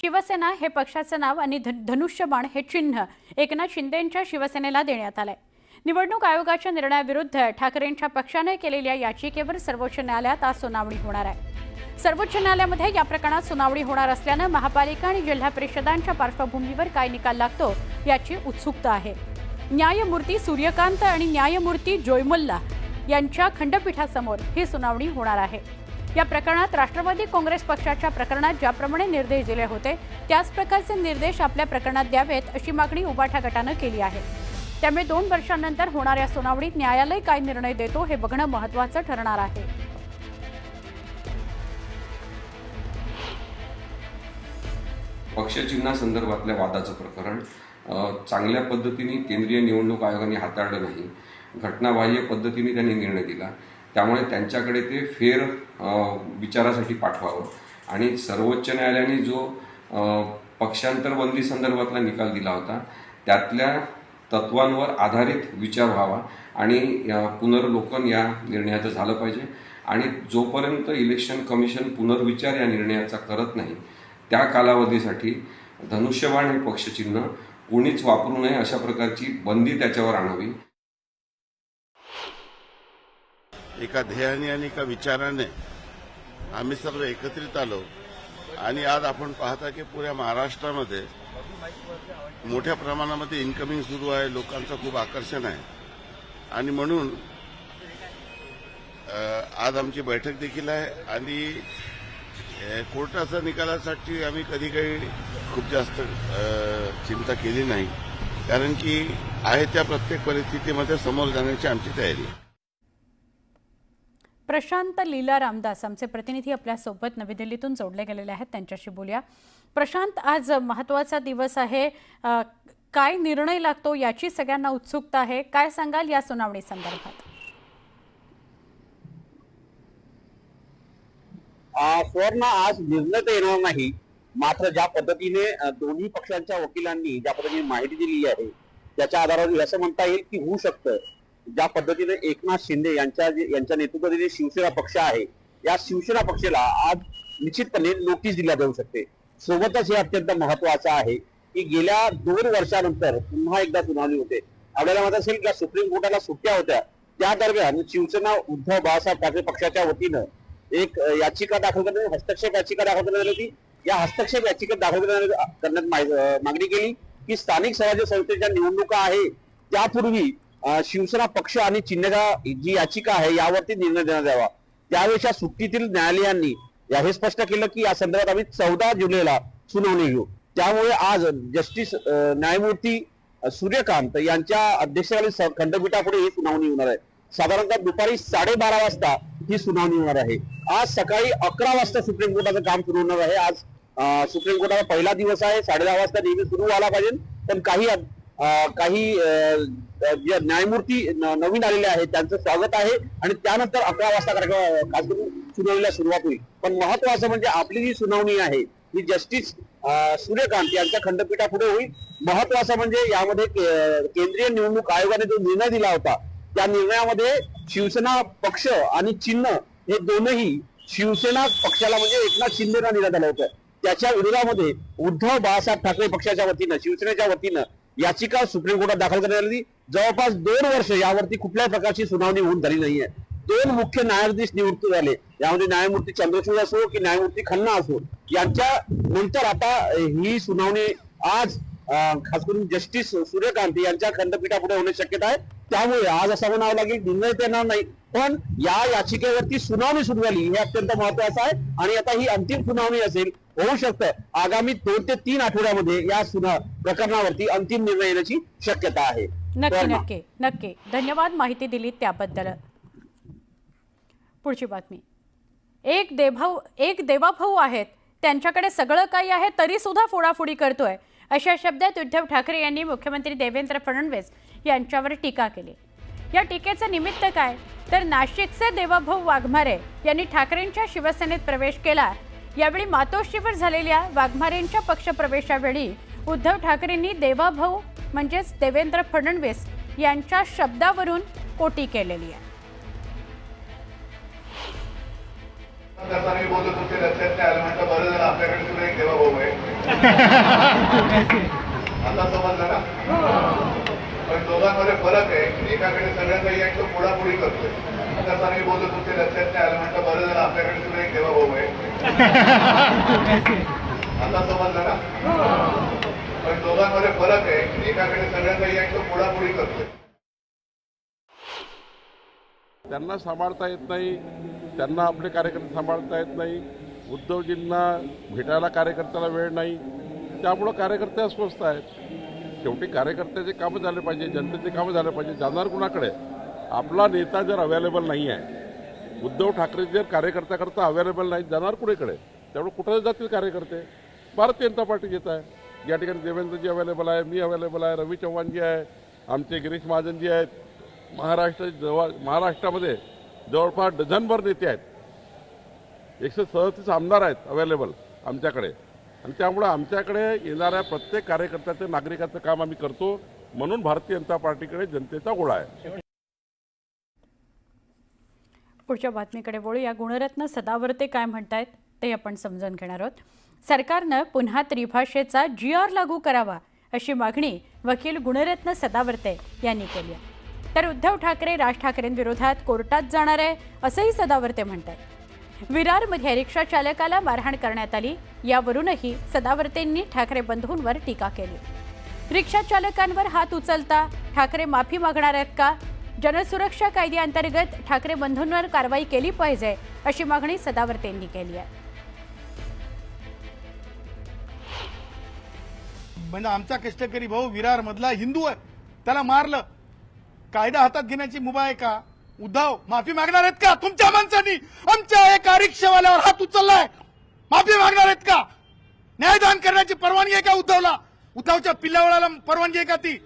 शिवसेना हे पक्षाचं नाव आणि धनुष्यबाण हे चिन्ह एकनाथ शिंदेंच्या शिवसेनेला देण्यात आलंय. निवडणूक आयोगाच्या निर्णयाविरुद्ध ठाकरेंच्या पक्षाने केलेल्या याचिकेवर सर्वोच्च न्यायालयात आज सुनावणी होणार आहे. सर्वोच्च न्यायालयामध्ये या प्रकरणात सुनावणी होणार असल्यानं महापालिका आणि जिल्हा परिषदांच्या पार्श्वभूमीवर काय निकाल लागतो याची उत्सुकता आहे. न्यायमूर्ती सूर्यकांत आणि न्यायमूर्ती जोयमुल्ला यांच्या खंडपीठासमोर ही सुनावणी होणार आहे. या प्रकरणात राष्ट्रवादी काँग्रेस पक्षाच्या प्रकरणात ज्याप्रमाणे निर्देश दिले होते त्याच प्रकारचे निर्देश आपल्या प्रकरणात द्यावेत अशी मागणी उबाठा गटानं केली आहे. त्यामुळे दोन वर्षांनंतर होणाऱ्या सुनावणीत न्यायालय काय निर्णय देतो हे बघणं महत्वाचं ठरणार आहे. पक्षचिन्हासंदर्भातल्या वादाचं प्रकरण चांगल्या पद्धतीने केंद्रीय निवडणूक आयोगाने हाताळलं नाही. घटनाबाह्य पद्धतीने त्यांनी निर्णय दिला. त्यामुळे त्यांच्याकडे ते फेर विचारासाठी पाठवावं. आणि सर्वोच्च न्यायालयाने जो पक्षांतर बंदी संदर्भातला निकाल दिला होता त्यातल्या तत्वांवर आधारित विचार व्हावा आणि या पुनर्लोकन या निर्णयाचं झालं पाहिजे. आणि जोपर्यंत इलेक्शन कमिशन पुनर्विचार या निर्णयाचा करत नाही त्या कालावधीसाठी धनुष्यबाण हे पक्षचिन्ह कोणीच वापरू नये अशा प्रकारची बंदी त्याच्यावर आणावी. एका ध्येयाने आणि एका विचाराने आम्ही सर्व एकत्रित आलो. आणि आज आपण पाहता की पुऱ्या महाराष्ट्रामध्ये मोठ्या प्रमाणामध्ये इन्कमिंग सुरू आहे. लोकांचं खूप आकर्षण आहे. आणि म्हणून आज आमची बैठक देखील आहे. आणि कोर्टाच्या निकालासाठी आम्ही कधी काही खूप जास्त चिंता केली नाही. कारण की आहे त्या प्रत्येक परिस्थितीमध्ये समोर जाण्याची आमची तयारी. आहे प्रशांत लीला रामदास आमचे प्रतिनिधी आपल्यासोबत नवी दिल्लीतून जोडले गेलेले आहेत. त्यांच्याशी बोलूया. प्रशांत आज महत्त्वाचा दिवस आहे. काय निर्णय लागतो याची सगळ्यांना उत्सुकता आहे. काय सांगाल या सुनावणी संदर्भात? सुवर्ण आज निर्णय तर येणार नाही. मात्र ज्या पद्धतीने दोन्ही पक्षांच्या वकिलांनी ज्या पद्धतीने माहिती दिली आहे त्याच्या आधारावर असं म्हणता येईल की होऊ शकतं. ज्या पद्धतीने एकनाथ शिंदे यांच्या यांच्या नेतृत्वातील शिवसेना पक्ष आहे या शिवसेना पक्षाला आज निश्चितपणे नोटीस दिल्या जाऊ शकते. सोबतच हे अत्यंत महत्वाचं आहे की गेल्या दोन वर्षानंतर पुन्हा एकदा सुनावणी होते. आपल्याला माहीत असेल की सुप्रीम कोर्टाला सुट्ट्या होत्या. त्या दरम्यान शिवसेना उद्धव बाळासाहेब ठाकरे पक्षाच्या वतीनं एक याचिका दाखल करण्यात हस्तक्षेप याचिका दाखल करण्यात आली होती. या हस्तक्षेप याचिका दाखल करण्यात मागणी केली की स्थानिक स्वराज्य संस्थेच्या निवडणुका आहे. त्यापूर्वी शिवसेना पक्ष आणि चिन्हच्या जी याचिका आहे यावरती निर्णय देण्यात यावा. त्यावेळेच्या सुट्टीतील न्यायालयांनी हे स्पष्ट केलं की या संदर्भात आम्ही चौदा जुलैला सुनावणी घेऊ. त्यामुळे आज जस्टिस न्यायमूर्ती सूर्यकांत यांच्या अध्यक्षतेखाली खंडपीठापुढे ही सुनावणी होणार आहे. साधारणतः दुपारी साडेबारा वाजता ही सुनावणी होणार आहे. आज सकाळी अकरा वाजता सुप्रीम कोर्टाचं काम सुरू होणार आहे. आज सुप्रीम कोर्टाचा पहिला दिवस आहे. साडे दहा वाजता नेहमी सुरू व्हायला पाहिजे. पण काही काही जे न्यायमूर्ती नवीन आलेले आहेत त्यांचं स्वागत आहे. आणि त्यानंतर अकरा वाजता कार्यक्रम खास सुनावणीला सुरुवात होईल. पण महत्वाचं म्हणजे आपली जी सुनावणी आहे ही जस्टिस सूर्यकांत यांच्या खंडपीठापुढे होईल. महत्वाचं म्हणजे यामध्ये के- केंद्रीय निवडणूक आयोगाने जो निर्णय दिला होता त्या निर्णयामध्ये शिवसेना पक्ष आणि चिन्ह हे दोनही शिवसेना पक्षाला म्हणजे एकनाथ शिंदेना निर्णय आलं होतं. त्याच्या विरोधामध्ये उद्धव बाळासाहेब ठाकरे पक्षाच्या वतीनं शिवसेनेच्या वतीनं याचिका सुप्रीम कोर्टात दाखल करण्यात आली. जवळपास दोन वर्ष यावरती कुठल्याही प्रकारची सुनावणी होऊन झाली नाहीये. दोन मुख्य न्यायाधीश नियुक्त झाले. यामध्ये न्यायमूर्ती चंद्रचूड असो की न्यायमूर्ती खन्ना असो यांच्या नंतर आता ही सुनावणी आज खास करून जस्टिस सूर्यकांत यांच्या खंडपीठापुढे होण्याची शक्यता आहे. त्यामुळे आज असं म्हणावं लागेल निर्णय देणार नाही. पण या याचिकेवरती सुनावणी सुरू झाली. हे अत्यंत महत्वाचं आहे. आणि आता ही अंतिम सुनावणी असेल होऊ शकतं. आगामी दोन ते तीन आठवड्यामध्ये या सुना प्रकरणावरती अंतिम निर्णय येण्याची शक्यता आहे. नक्की नक्की नक्की. धन्यवाद माहिती दिली त्याबद्दल. पुढची बातमी. एक देभाऊ एक देवाभाऊ आहेत. त्यांच्याकडे सगळं काही आहे तरी सुद्धा फोडाफोडी करतोय. अशा शब्दात उद्धव ठाकरे यांनी मुख्यमंत्री देवेंद्र फडणवीस यांच्यावर टीका केली. या टीकेचं निमित्त काय? तर नाशिकचे देवाभाऊ वाघमारे यांनी ठाकरेंच्या शिवसेनेत प्रवेश केला. यावेळी मातोश्रीवर झालेल्या वाघमारेंच्या पक्षप्रवेशावेळी उद्धव ठाकरेंनी देवाभाऊ म्हणजेच देवेंद्र फडणवीस यांच्या शब्दावरून कोटी केलेली आहे. पण दोघांमध्ये फरक आहे एकाकडे सगळ्यांचा एक तो पुढापुढी करतोय. आता मी बोलत होते लक्षात नाही आलं म्हटलं बरं झालं आपल्याकडे सुद्धा एक देवाभाऊ आहे. आता समजलं ना. पण दोघांमध्ये फरक आहे. एकाकडे सगळ्यांचा एक तो पुढापुढी करतोय. त्यांना सांभाळता येत नाही. त्यांना आपले कार्यकर्ते सांभाळता येत नाही. उद्धवजींना भेटायला कार्यकर्त्याला वेळ नाही. त्यामुळं कार्यकर्ते अस्वस्थ आहेत. शेवटी कार्यकर्त्याचे कामं झाले पाहिजे जनतेचे कामं झाले पाहिजे. जाणार कुणाकडे? आपला नेता जर अवेलेबल नाही आहे उद्धव ठाकरे जर कार्यकर्त्याकरता अवेलेबल नाही जाणार कुणीकडे? त्यामुळे कुठे जातील कार्यकर्ते. भारतीय जनता पार्टी येत आहे. या ठिकाणी देवेंद्रजी अवेलेबल आहे मी अवेलेबल आहे रवी चव्हाणजी आहे आमचे गिरीश महाजनजी आहेत. महाराष्ट्र जवळ महाराष्ट्रामध्ये जवळपास डझनभर नेते आहेत. एकशे सदतीस आमदार आहेत अवेलेबल आमच्याकडे. आणि त्यामुळं आमच्याकडे येणाऱ्या प्रत्येक कार्यकर्त्याचं नागरिकाचं काम आम्ही करतो. म्हणून भारतीय जनता पार्टीकडे जनतेचा गोळा आहे. पुढच्या बातमीकडे वळूया. गुणरत्न सदावर्ते काय म्हणतायत ते आपण समजून घेणार आहोत. सरकारनं पुन्हा त्रिभाषेचा जी आर लागू करावा अशी मागणी वकील गुणरत्न सदावर्ते यांनी केली आहे. तर उद्धव ठाकरे राज ठाकरेंविरोधात कोर्टात जाणार आहे असंही सदावर्ते म्हणतात विरारमध्ये रिक्षा चालकाला मारहाण करण्यात आली यावरूनही सदावर्तेंनी ठाकरे बंधूंवर टीका केली. रिक्षा चालकांवर हात उचलता ठाकरे माफी मागणार आहेत का? जनसुरक्षा कायद्याअंतर्गत ठाकरे बंधूंवर कारवाई केली पाहिजे अशी मागणी सदावर्तेंनी केली आहे. म्हणजे आमचा कष्टकरी भाऊ विरार मधला हिंदू आहे. त्याला मारलं. कायदा हातात घेण्याची मुभा आहे का? उद्धव माफी मागणार आहेत का? तुमच्या माणसांनी आमच्या एका रिक्षावाल्यावर हात उचललाय. माफी मागणार आहेत का? न्यायदान करण्याची परवानगी आहे का उद्धवला? उद्धवच्या पिल्लावळाला परवानगी आहे का ती?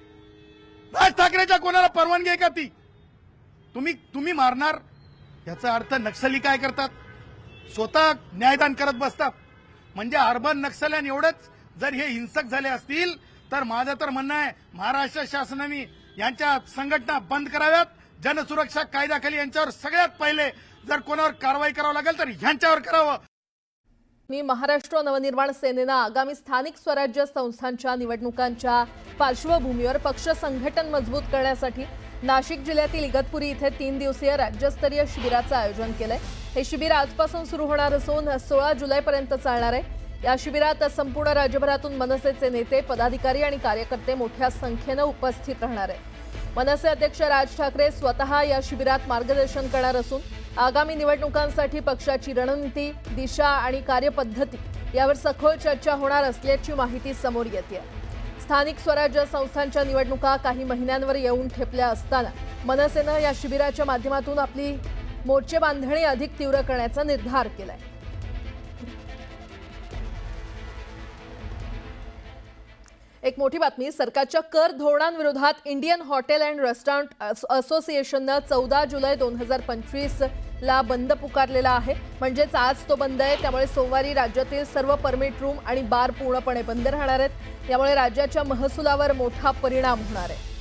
राज ठाकरेच्या कोणाला परवानगी आहे का ती? तुम्ही तुम्ही मारणार? याचा अर्थ नक्षली काय करतात? स्वतः न्यायदान करत बसतात. म्हणजे अर्बन नक्षल्यान एवढंच जर हे हिंसक झाले असतील तर माझं तर म्हणणं आहे महाराष्ट्र शासनाने यांच्या संघटना बंद कराव्यात. जनसुरक्षा कायद्याखाली यांच्यावर सगळ्यात पहिले जर कोणावर कारवाई करावं लागेल तर ह्यांच्यावर करावं. मी महाराष्ट्र नवनिर्माण सेनेनं आगामी स्थानिक स्वराज्य संस्थांच्या निवडणुकांच्या पार्श्वभूमीवर पक्ष संघटन मजबूत करण्यासाठी नाशिक जिल्ह्यातील इगतपुरी इथे तीन दिवसीय राज्यस्तरीय शिबिराचं आयोजन केलंय. हे शिबिर आजपासून सुरू होणार असून सोळा जुलैपर्यंत चालणार आहे. या शिबिरात संपूर्ण राज्यभरातून मनसेचे नेते पदाधिकारी आणि कार्यकर्ते मोठ्या संख्येनं उपस्थित राहणार आहे मनसे अध्यक्ष राज ठाकरे स्वतः या शिबिरात मार्गदर्शन करणार असून आगामी निवडणुकांसाठी पक्षाची रणनीती दिशा आणि कार्यपद्धती यावर सखोल चर्चा होणार असल्याची माहिती समोर येते आहे. स्थानिक स्वराज्य संस्थांच्या निवडणुका काही महिन्यांवर येऊन ठेपल्या असताना मनसेनं या शिबिराच्या माध्यमातून आपली मोर्चे बांधणी अधिक तीव्र करण्याचा निर्धार केलाय. एक मोठी बातमी सरकारच्या कर धोरणांविरोधात इंडियन हॉटेल अँड रेस्टॉरंट अस- असोसिएशननं चौदा जुलै दोन हजार पंचवीस ला बंद पुकारलेला आहे. म्हणजेच आज तो बंद आहे. त्यामुळे सोमवारी राज्यातील सर्व परमिट रूम आणि बार पूर्णपणे बंद राहणार आहेत. यामुळे राज्याच्या महसुलावर मोठा परिणाम होणार आहे.